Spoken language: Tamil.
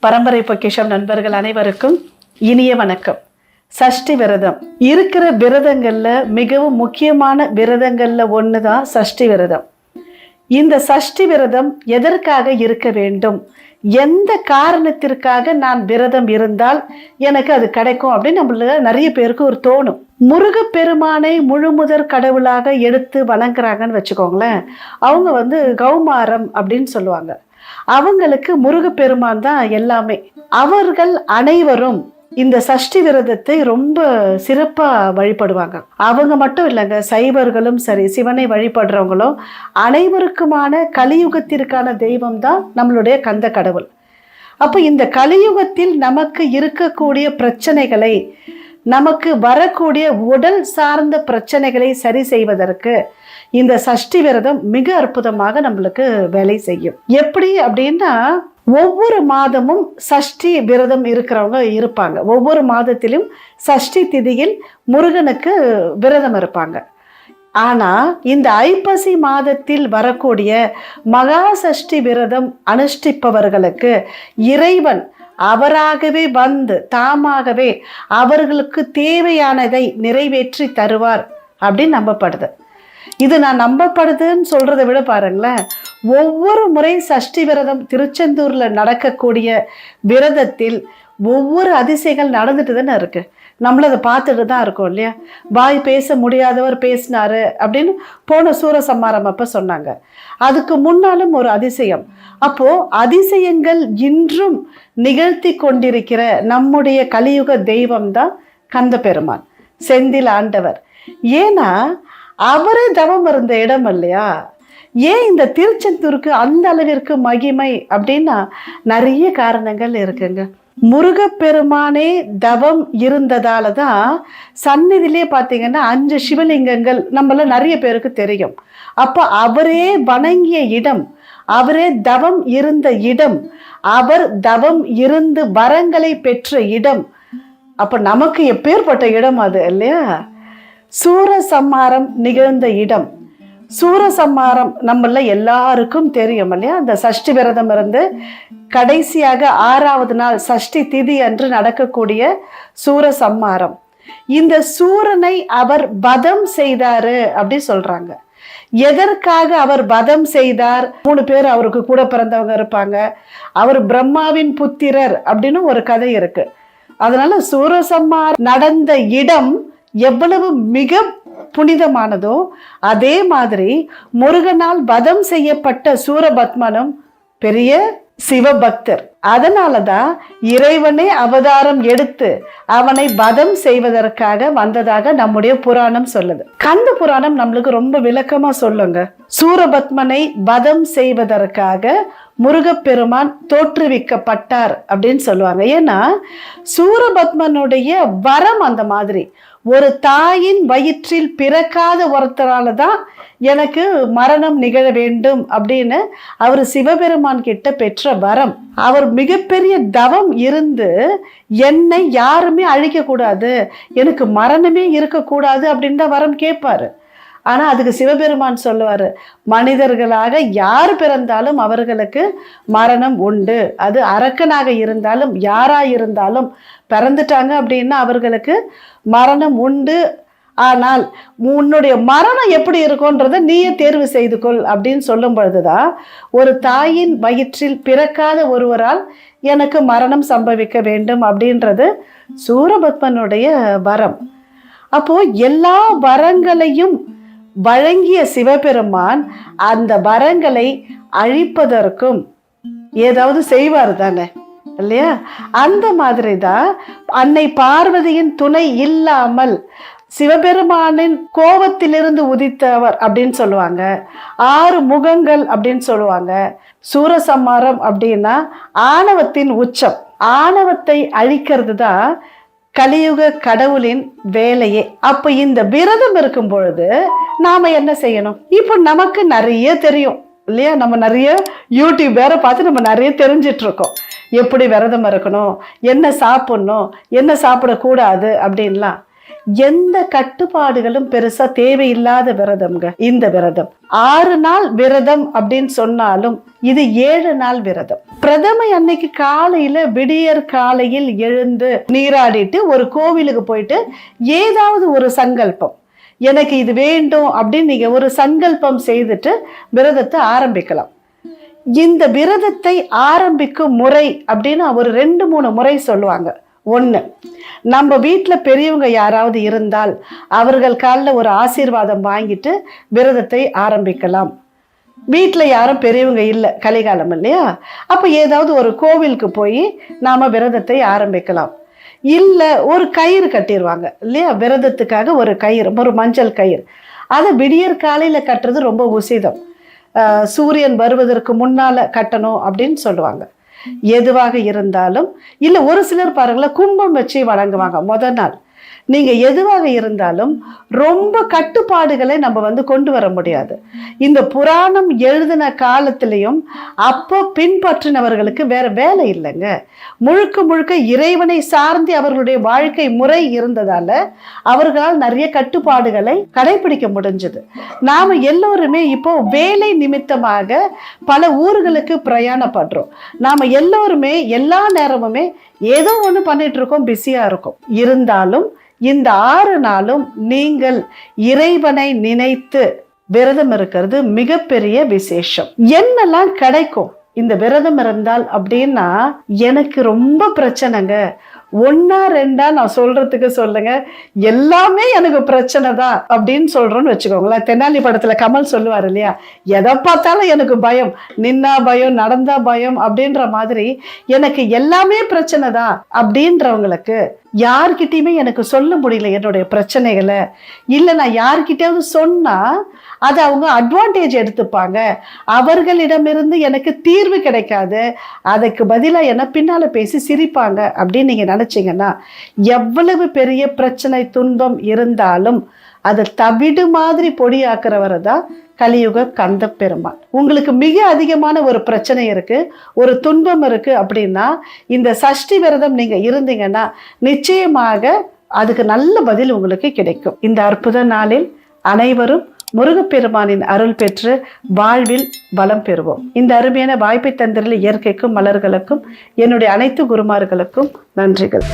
பரம்பரை பொக்கிஷம் நண்பர்கள் அனைவருக்கும் இனிய வணக்கம். சஷ்டி விரதம். இருக்கிற விரதங்கள்ல மிகவும் முக்கியமான விரதங்கள்ல ஒன்று தான் சஷ்டி விரதம். இந்த சஷ்டி விரதம் எதற்காக இருக்க வேண்டும்? எந்த காரணத்திற்காக நான் விரதம் இருந்தால் எனக்கு அது கிடைக்கும் அப்படின்னு நம்மள நிறைய பேருக்கு ஒரு தோணும். முருகப்பெருமானை முழுமுதற் கடவுளாக எடுத்து வணங்குறாங்கன்னு வச்சுக்கோங்களேன். அவங்க வந்து கௌமாரம் அப்படின்னு சொல்லுவாங்க. அவங்களுக்கு முருகப்பெருமான் தான் எல்லாமே. அவர்கள் அனைவரும் இந்த சஷ்டி விரதத்தை ரொம்ப சிறப்பா வழிபடுவாங்க. அவங்க மட்டும் இல்லைங்க சைவர்களும் சரி சிவனை வழிபடுறவங்களும் அனைவருக்குமான கலியுகத்திற்கான தெய்வம் தான் நம்மளுடைய கந்த கடவுள். அப்போ இந்த கலியுகத்தில் நமக்கு இருக்கக்கூடிய பிரச்சனைகளை நமக்கு வரக்கூடிய உடல் சார்ந்த பிரச்சனைகளை சரி செய்வதற்கு இந்த சஷ்டி விரதம் மிக அற்புதமாக நம்மளுக்கு வேலை செய்யும். எப்படி அப்படின்னா ஒவ்வொரு மாதமும் சஷ்டி விரதம் இருக்கிறவங்க இருப்பாங்க. ஒவ்வொரு மாதத்திலும் சஷ்டி திதியில் முருகனுக்கு விரதம் இருப்பாங்க. ஆனால் இந்த ஐப்பசி மாதத்தில் வரக்கூடிய மகா சஷ்டி விரதம் அனுஷ்டிப்பவர்களுக்கு இறைவன் அவராகவே வந்து தாமாகவே அவர்களுக்கு தேவையானதை நிறைவேற்றி தருவார் அப்படின்னு நம்பப்படுது. இது நான் நம்பப்படுதுன்னு சொல்றதை விட பாருங்களேன். ஒவ்வொரு முறை சஷ்டி விரதம் திருச்செந்தூர்ல நடக்கக்கூடிய விரதத்தில் ஒவ்வொரு அதிசயங்கள் நடந்துட்டு தானே இருக்கு. நம்மள அதை பார்த்துட்டு தான் இருக்கோம் இல்லையா? வாய் பேச முடியாதவர் பேசினாரு அப்படின்னு போன சூரசம்மாரம் அப்ப சொன்னாங்க. அதுக்கு முன்னாலும் ஒரு அதிசயம். அப்போ அதிசயங்கள் இன்றும் நிகழ்த்தி கொண்டிருக்கிற நம்முடைய கலியுக தெய்வம் தான் கந்த பெருமான் செந்தில் ஆண்டவர். ஏன்னா அவரே தவம் இருந்த இடம் இல்லையா ஏன் இந்த திருச்செந்தூருக்கு அந்த அளவிற்கு மகிமை அப்படின்னா நிறைய காரணங்கள் இருக்குங்க. முருகப்பெருமானே தவம் இருந்ததால தான் சந்நிதியிலே பார்த்தீங்கன்னா அஞ்சு சிவலிங்கங்கள் நம்மள நிறைய பேருக்கு தெரியும். அப்போ அவரே வணங்கிய இடம் அவரே தவம் இருந்த இடம் அவர் தவம் இருந்து வரங்களை பெற்ற இடம். அப்போ நமக்கு எப்பேற்பட்ட இடம் அது இல்லையா? சூரசம்மாரம் நிகழ்ந்த இடம். சூரசம்மாரம் நம்மள எல்லாருக்கும் தெரியும் இல்லையா? அந்த சஷ்டி விரதம் இருந்து கடைசியாக ஆறாவது நாள் சஷ்டி திதி அன்று நடக்கக்கூடிய சூரசம்மாரம் இந்த சூரனை அவர் வதம் செய்தாரு அப்படி சொல்றாங்க. எதற்காக அவர் வதம் செய்தார்? மூணு பேர் அவருக்கு கூட பிறந்தவங்க இருப்பாங்க. அவர் பிரம்மாவின் புத்திரர் அப்படின்னு ஒரு கதை இருக்கு. அதனால சூரசம்மார் நடந்த இடம் எவ்வளவு மிக புனிதமானதோ அதே மாதிரி முருகனால் வதம் செய்யப்பட்ட சூரபத்மனும் பெரிய சிவபக்தர். அதனால தான் இறைவனே அவதாரம் எடுத்து அவனை பதம் செய்வதற்காக வந்ததாக நம்முடைய புராணம் சொல்லுது. கந்த புராணம் நம்மளுக்கு ரொம்ப விளக்கமா சொல்லுங்க. சூரபத்மனை பதம் செய்வதற்காக முருகப்பெருமான் தோற்றுவிக்கப்பட்டார் அப்படின்னு சொல்லுவாங்க. ஏன்னா சூரபத்மனுடைய வரம் அந்த மாதிரி. ஒரு தாயின் வயிற்றில் பிறக்காத ஒருத்தரால தான் எனக்கு மரணம் நிகழ வேண்டும் அப்படின்னு அவர் சிவபெருமான் கிட்ட பெற்ற வரம். அவர் மிகப்பெரிய தவம் இருந்து என்னை யாருமே அழிக்க கூடாது எனக்கு மரணமே இருக்கக்கூடாது அப்படின்னு தான் வரம் கேட்பாரு. ஆனால் அதுக்கு சிவபெருமான் சொல்லுவார் மனிதர்களாக யார் பிறந்தாலும் அவர்களுக்கு மரணம் உண்டு. அது அரக்கனாக இருந்தாலும் யாராக இருந்தாலும் பிறந்துட்டாங்க அப்படின்னா அவர்களுக்கு மரணம் உண்டு. ஆனால் உன்னுடைய மரணம் எப்படி இருக்கும்ன்றதை நீயே தேர்வு செய்து கொள் அப்படின்னு சொல்லும் பொழுதுதான் ஒரு தாயின் வயிற்றில் பிறக்காத ஒருவரால் எனக்கு மரணம் சம்பவிக்க வேண்டும் அப்படின்றது சூரபத்மனுடைய வரம். அப்போ எல்லா வரங்களையும் வழங்கிய சிவபெருமான் அந்த வரங்களை அழிப்பதற்கும் ஏதாவது செய்வார் தானே இல்லையா? அந்த மாதிரி தான் அன்னை பார்வதியின் துணை இல்லாமல் சிவபெருமானின் கோபத்திலிருந்து உதித்தவர் அப்படின்னு சொல்லுவாங்க. ஆறு முகங்கள் அப்படின்னு சொல்லுவாங்க. சூரசம்மாரம் அப்படின்னா ஆணவத்தின் உச்சம். ஆணவத்தை அழிக்கிறது தான் கலியுக கடவுளின் வேலையே. அப்ப இந்த விரதம் இருக்கும் பொழுது நாம என்ன செய்யணும்? இப்போ நமக்கு நிறைய தெரியும் இல்லையா? நம்ம நிறைய யூடியூப் வேற பார்த்து நம்ம நிறைய தெரிஞ்சிட்டு இருக்கோம் எப்படி விரதம் இருக்கணும்? என்ன சாப்பிடணும்? என்ன சாப்பிடக்கூடாது? அப்படின்லாம். எந்த கட்டுப்பாடுகளும் பெருசா தேவையில்லாத விரதம்ங்க. இந்த விரதம். ஆறு நாள் விரதம் அப்படின்னு சொன்னாலும் இது ஏழு நாள் விரதம். பிரதமை அன்னைக்கு காலையில விடியற் காலையில் எழுந்து நீராடிட்டு ஒரு கோவிலுக்கு போயிட்டு ஏதாவது ஒரு சங்கல்பம். எனக்கு இது வேண்டும் அப்படின்னு நீங்க ஒரு சங்கல்பம் செய்துட்டு விரதத்தை ஆரம்பிக்கலாம். இந்த விரதத்தை ஆரம்பிக்கும் முறை அப்படின்னு ஒரு ரெண்டு மூணு முறை சொல்லுவாங்க. ஒன்று நம்ம வீட்டில் பெரியவங்க யாராவது இருந்தால் அவர்கள் காலில் ஒரு ஆசீர்வாதம் வாங்கிட்டு விரதத்தை ஆரம்பிக்கலாம். வீட்டில் யாரும் பெரியவங்க இல்லை கலிகாலம் இல்லையா? அப்போ ஏதாவது ஒரு கோவிலுக்கு போய் நாம் விரதத்தை ஆரம்பிக்கலாம். இல்லை ஒரு கயிறு கட்டிடுவாங்க இல்லையா? விரதத்துக்காக ஒரு கயிறு ஒரு மஞ்சள் கயிறு. அதை விடியற் காலையில் கட்டுறது ரொம்ப உசிதம். சூரியன் வருவதற்கு முன்னால் கட்டணும் அப்படின்னு சொல்லுவாங்க. எதுவாக இருந்தாலும் இல்லை ஒரு சிலர் பாருங்களேன் கும்பம் வச்சு வணங்குவாங்க முத நாள். நீங்கள் எதுவாக இருந்தாலும் ரொம்ப கட்டுப்பாடுகளை நம்ம வந்து கொண்டு வர முடியாது. இந்த புராணம் எழுதின காலத்திலையும் அப்போ பின்பற்றினவர்களுக்கு வேற வேலை இல்லைங்க. முழுக்க முழுக்க இறைவனை சார்ந்து அவர்களுடைய வாழ்க்கை முறை இருந்ததால அவர்களால் நிறைய கட்டுப்பாடுகளை கடைபிடிக்க முடிஞ்சது. நாம எல்லோருமே இப்போ வேலை நிமித்தமாக பல ஊர்களுக்கு பிரயாணப்படுறோம். நாம எல்லோருமே எல்லா நேரமுமே ஏதோ ஒன்று பண்ணிட்டு இருக்கோம் பிஸியாக இருக்கும். இருந்தாலும் இந்த ஆறு நாளும் நீங்கள் இறைவனை நினைத்து விரதம் இருக்கிறது மிகப்பெரிய விசேஷம். என்னெல்லாம் கிடைக்கும்? இந்த விரதம் இருந்தால் அப்படின்னா எனக்கு ரொம்ப பிரச்சனைங்க. ஒன்னா ரெண்டா நான் சொல்றதுக்கு சொல்லுங்க. எல்லாமே எனக்கு பிரச்சனை தான் அப்படின்னு சொல்றோம்னு வச்சுக்கோங்களேன். தென்னாலி படத்துல கமல் சொல்லுவார் இல்லையா? எதை பார்த்தாலும் எனக்கு பயம். நின்னா பயம் நடந்தா பயம் அப்படின்ற மாதிரி எனக்கு எல்லாமே பிரச்சனை தான் அப்படின்றவங்களுக்கு யார்கிட்டையுமே எனக்கு சொல்ல முடியல என்னுடைய பிரச்சனைகளை. இல்லை நான் யார்கிட்டயாவது சொன்னால் அதை அவங்க அட்வான்டேஜ் எடுத்துப்பாங்க. அவர்களிடமிருந்து எனக்கு தீர்வு கிடைக்காது. அதுக்கு பதிலாக என்ன பின்னால் பேசி சிரிப்பாங்க அப்படின்னு நீங்கள் நினச்சிங்கன்னா எவ்வளவு பெரிய பிரச்சனை துன்பம் இருந்தாலும் அதை தவிடு மாதிரி பொடியாக்குறவரை தான் கலியுக கந்த பெருமான் உங்களுக்கு மிக அதிகமான ஒரு பிரச்சனை இருக்கு ஒரு துன்பம் இருக்கு அப்படின்னா இந்த சஷ்டி விரதம் நீங்க இருந்தீங்கன்னா நிச்சயமாக அதுக்கு நல்ல பதில் உங்களுக்கு கிடைக்கும். இந்த அற்புத நாளில் அனைவரும் முருகப்பெருமானின் அருள் பெற்று வாழ்வில் பலம் பெறுவோம். இந்த அருமையான வாய்ப்பை தந்திரில் இயற்கைக்கும் மலர்களுக்கும் என்னுடைய அனைத்து குருமார்களுக்கும் நன்றிகள்.